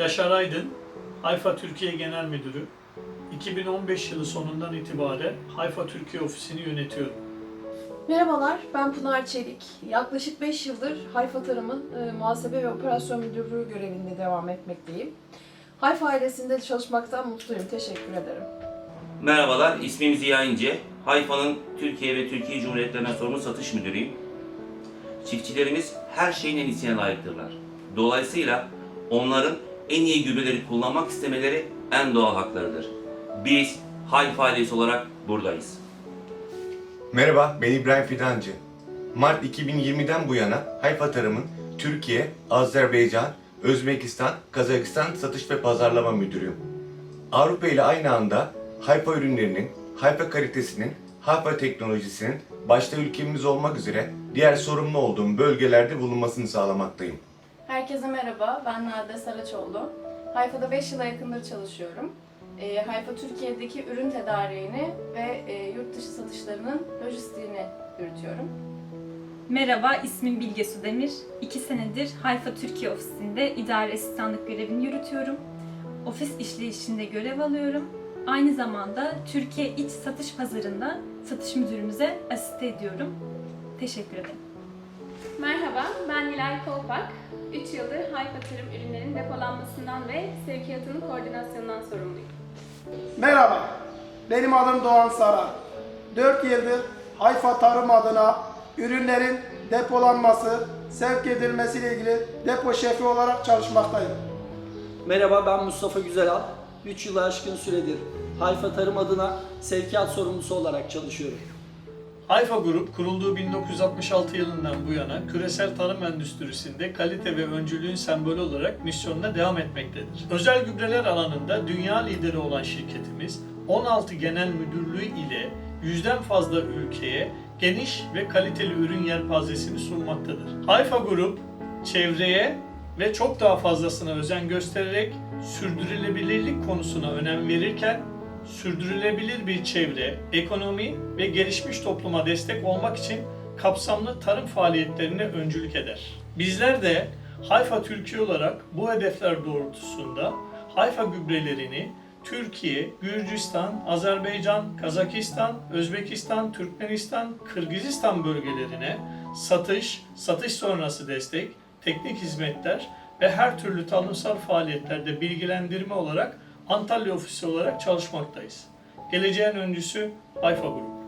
Yaşar Aydın, Hayfa Türkiye Genel Müdürü. 2015 yılı sonundan itibaren Hayfa Türkiye Ofisi'ni yönetiyorum. Merhabalar, ben Pınar Çelik. Yaklaşık 5 yıldır Hayfa Tarım'ın e, muhasebe ve operasyon müdürlüğü görevinde devam etmekteyim. Hayfa ailesinde çalışmaktan mutluyum, teşekkür ederim. Merhabalar, ismim Ziya İnce. Hayfa'nın Türkiye ve Türkiye Cumhuriyetleri'ne sorumlu satış müdürüyüm. Çiftçilerimiz her şeyin en iyisine layıktırlar. Dolayısıyla onların en iyi gübreleri kullanmak istemeleri en doğal haklarıdır. Biz Hayfa ailesi olarak buradayız. Merhaba, ben İbrahim Fidancı. Mart 2020'den bu yana Hayfa Tarım'ın Türkiye, Azerbaycan, Özbekistan, Kazakistan satış ve pazarlama müdürüyüm. Avrupa ile aynı anda Hayfa ürünlerinin, Hayfa kalitesinin, Hayfa teknolojisinin başta ülkemiz olmak üzere diğer sorumlu olduğum bölgelerde bulunmasını sağlamaktayım. Herkese merhaba, ben Nade Saraçoğlu. Hayfa'da 5 yıla yakındır çalışıyorum. E, Hayfa Türkiye'deki ürün tedariğini ve e, yurt dışı satışlarının lojistiğini yürütüyorum. Merhaba, ismim Bilge Sudemir. İki senedir Hayfa Türkiye ofisinde idare asistanlık görevini yürütüyorum. Ofis işleyişinde görev alıyorum. Aynı zamanda Türkiye iç satış pazarında satış müdürümüze asiste ediyorum. Teşekkür ederim. Merhaba, ben Nilay Kolpak. 3 yıldır Hayfa Tarım ürünlerinin depolanmasından ve sevkiyatının koordinasyonundan sorumluyum. Merhaba, benim adım Doğan Sarar. 4 yıldır Hayfa Tarım adına ürünlerin depolanması, sevk edilmesiyle ilgili depo şefi olarak çalışmaktayım. Merhaba ben Mustafa Güzelal. 3 yılı aşkın süredir Hayfa Tarım adına sevkiyat sorumlusu olarak çalışıyorum. Hayfa Grup kurulduğu 1966 yılından bu yana küresel tarım endüstrisinde kalite ve öncülüğün sembolü olarak misyonuna devam etmektedir. Özel gübreler alanında dünya lideri olan şirketimiz 16 genel müdürlüğü ile yüzden fazla ülkeye geniş ve kaliteli ürün yelpazesini sunmaktadır. Hayfa Grup çevreye ve çok daha fazlasına özen göstererek sürdürülebilirlik konusuna önem verirken sürdürülebilir bir çevre, ekonomi ve gelişmiş topluma destek olmak için kapsamlı tarım faaliyetlerine öncülük eder. Bizler de Hayfa Türkiye olarak bu hedefler doğrultusunda Hayfa gübrelerini Türkiye, Gürcistan, Azerbaycan, Kazakistan, Özbekistan, Türkmenistan, Kırgızistan bölgelerine satış, satış sonrası destek, teknik hizmetler ve her türlü tanımsal faaliyetlerde bilgilendirme olarak Antalya ofisi olarak çalışmaktayız. Geleceğin öncüsü Hayfa Grubu.